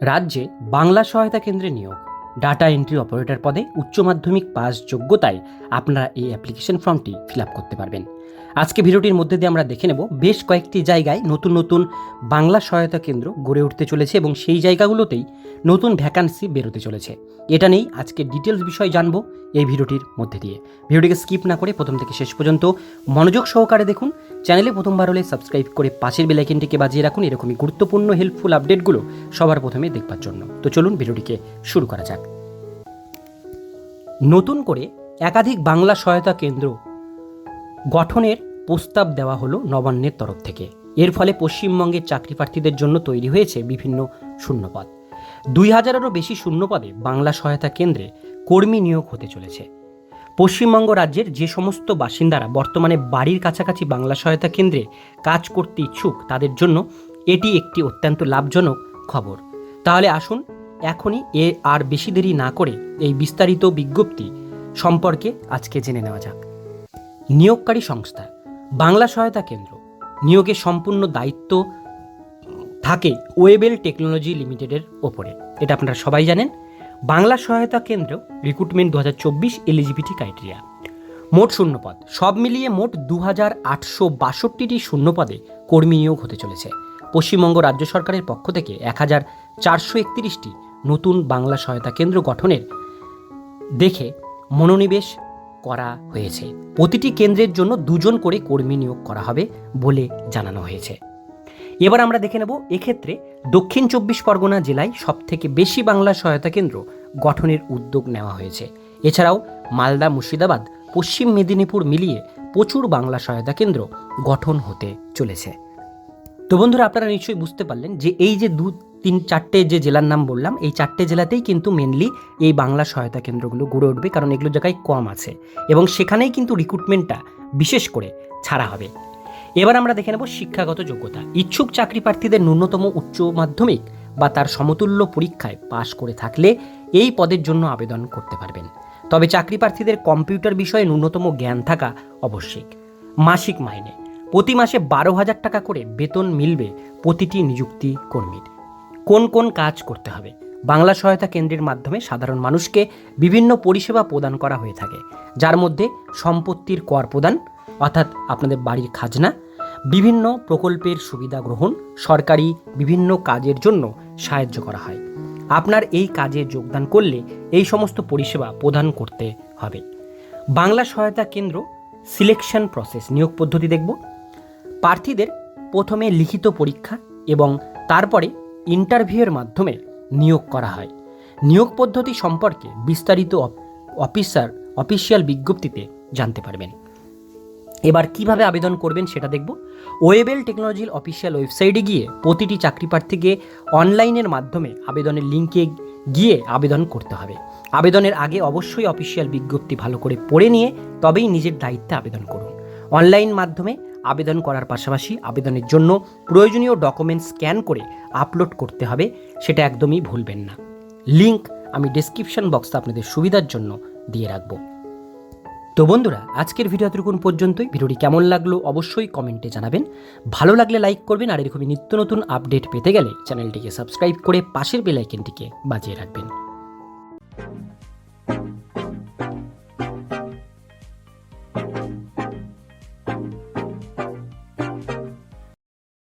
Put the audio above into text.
রাজ্যে বাংলা সহায়তা কেন্দ্রে নিয়োগ। ডাটা এন্ট্রি অপারেটর পদে উচ্চ মাধ্যমিক পাস যোগ্যতায় আপনারা এই অ্যাপ্লিকেশন ফর্মটি ফিল করতে পারবেন। আজকে ভিডিওটির মধ্যে দিয়ে আমরা দেখে নেব বেশ কয়েকটি জায়গায় নতুন নতুন বাংলা সহায়তা কেন্দ্র গড়ে উঠতে চলেছে এবং সেই জায়গাগুলোতেই নতুন ভ্যাকান্সি বেরোতে চলেছে। এটা নেই আজকে ডিটেলস বিষয় জানব এই ভিডিওটির মধ্যে দিয়ে। ভিডিওটিকে স্কিপ না করে প্রথম থেকে শেষ পর্যন্ত মনোযোগ সহকারে দেখুন। চ্যানেলে প্রথমবার হলে সাবস্ক্রাইব করে পাশের বেলাইকেনটিকে বাজিয়ে রাখুন। এরকমই গুরুত্বপূর্ণ হেল্পফুল আপডেটগুলো সবার প্রথমে দেখবার জন্য। তো চলুন ভিডিওটিকে শুরু করা যাক। নতুন করে একাধিক বাংলা সহায়তা কেন্দ্র গঠনের প্রস্তাব দেওয়া হলো নবান্নের তরফ থেকে। এর ফলে পশ্চিমবঙ্গের চাকরি প্রার্থীদের জন্য তৈরি হয়েছে বিভিন্ন শূন্যপদ। দুই হাজারেরও বেশি শূন্যপদে বাংলা সহায়তা কেন্দ্রে কর্মী নিয়োগ হতে চলেছে। পশ্চিমবঙ্গ রাজ্যের যে সমস্ত বাসিন্দারা বর্তমানে বাড়ির কাছাকাছি বাংলা সহায়তা কেন্দ্রে কাজ করতে ইচ্ছুক, তাদের জন্য এটি একটি অত্যন্ত লাভজনক খবর। তাহলে আসুন এখনই এ আর বেশি দেরি না করে এই বিস্তারিত বিজ্ঞপ্তি সম্পর্কে আজকে জেনে নেওয়া যাক। নিয়োগকারী সংস্থা, বাংলা সহায়তা কেন্দ্র নিয়োগের সম্পূর্ণ দায়িত্ব থাকে ওয়েবেল টেকনোলজি লিমিটেডের ওপরে। এটা আপনারা সবাই জানেন বাংলা সহায়তা কেন্দ্র রিক্রুটমেন্ট দু হাজার চব্বিশ এলিজিবিলিটি ক্রাইটেরিয়া মোট শূন্যপদ। সব মিলিয়ে মোট দু হাজার আটশো বাষট্টিটি শূন্যপদে কর্মী নিয়োগ হতে চলেছে। পশ্চিমবঙ্গ রাজ্য সরকারের পক্ষ থেকে এক হাজার চারশো একত্রিশটি নতুন বাংলা সহায়তা কেন্দ্র গঠনের দেখে মনোনিবেশ করা হয়েছে। প্রতিটি কেন্দ্রের জন্য দুজন করে কর্মী নিয়োগ করা হবে বলে জানানো হয়েছে। এবার আমরা দেখে নেব এক্ষেত্রে দক্ষিণ চব্বিশ পরগনা জেলায় সবথেকে বেশি বাংলা সহায়তা কেন্দ্র গঠনের উদ্যোগ নেওয়া হয়েছে। এছাড়াও মালদা, মুর্শিদাবাদ, পশ্চিম মেদিনীপুর মিলিয়ে প্রচুর বাংলা সহায়তা কেন্দ্র গঠন হতে চলেছে। তো বন্ধুরা, আপনারা নিশ্চয়ই বুঝতে পারলেন যে এই যে দু, তিন, চারটে যে জেলার নাম বললাম, এই চারটে জেলাতেই কিন্তু মেনলি এই বাংলা সহায়তা কেন্দ্রগুলো গড়ে উঠবে, কারণ এগুলো জায়গায় কম আছে। এবং সেখানেই কিন্তু রিক্রুটমেন্টটা বিশেষ করে ছাড়া হবে। এবার আমরা দেখে নেব শিক্ষাগত যোগ্যতা। ইচ্ছুক চাকরি প্রার্থীদের ন্যূনতম উচ্চ মাধ্যমিক বা তার সমতুল্য পরীক্ষায় পাশ করে থাকলে এই পদের জন্য আবেদন করতে পারবেন। তবে চাকরি প্রার্থীদের কম্পিউটার বিষয়ে ন্যূনতম জ্ঞান থাকা আবশ্যিক। মাসিক মাইনে। প্রতি মাসে বারো হাজার টাকা করে বেতন মিলবে প্রতিটি নিযুক্তি কর্মীর। কোন কোন কাজ করতে হবে? বাংলা সহায়তা কেন্দ্রের মাধ্যমে সাধারণ মানুষকে বিভিন্ন পরিষেবা প্রদান করা হয়ে থাকে, যার মধ্যে সম্পত্তির কর প্রদান, অর্থাৎ আপনাদের বাড়ির খাজনা, বিভিন্ন প্রকল্পের সুবিধা গ্রহণ, সরকারি বিভিন্ন কাজের জন্য সাহায্য করা হয়। আপনার এই কাজে যোগদান করলে এই সমস্ত পরিষেবা প্রদান করতে হবে। বাংলা সহায়তা কেন্দ্র সিলেকশন প্রসেস নিয়োগ পদ্ধতি দেখব। প্রার্থীদের প্রথমে লিখিত পরীক্ষা এবং তারপরে ইন্টারভিউয়ের মাধ্যমে নিয়োগ করা হয়। নিয়োগ পদ্ধতি সম্পর্কে বিস্তারিত অফ- অফিসার, অফিসিয়াল বিজ্ঞপ্তিতে জানতে পারবেন। এবার কীভাবে আবেদন করবেন সেটা দেখব। ওয়েবেল টেকনোলজির অফিসিয়াল ওয়েবসাইটে গিয়ে প্রতিটি চাকরি প্রার্থীকে অনলাইনের মাধ্যমে আবেদনের লিঙ্কে গিয়ে আবেদন করতে হবে। আবেদনের আগে অবশ্যই অফিসিয়াল বিজ্ঞপ্তি ভালো করে পড়ে নিয়ে তবেই নিজের দায়িত্বে আবেদন করুন। অনলাইন মাধ্যমে আবেদন করার পাশাপাশি আবেদনের জন্য প্রয়োজনীয় ডকুমেন্ট স্ক্যান করে আপলোড করতে হবে, সেটা একদমই ভুলবেন না। লিংক আমি ডেসক্রিপশন বক্সে আপনাদের সুবিধার জন্য দিয়ে রাখব। তো বন্ধুরা, আজকের ভিডিও এতটুকুন পর্যন্তই। ভিডিওটি কেমন লাগল অবশ্যই কমেন্টে জানাবেন। ভালো লাগলে লাইক করবেন আর এরকমই নিত্য নতুন আপডেট পেতে গেলে চ্যানেলটিকে সাবস্ক্রাইব করে পাশের বেল আইকনটিকে বাজিয়ে রাখবেন।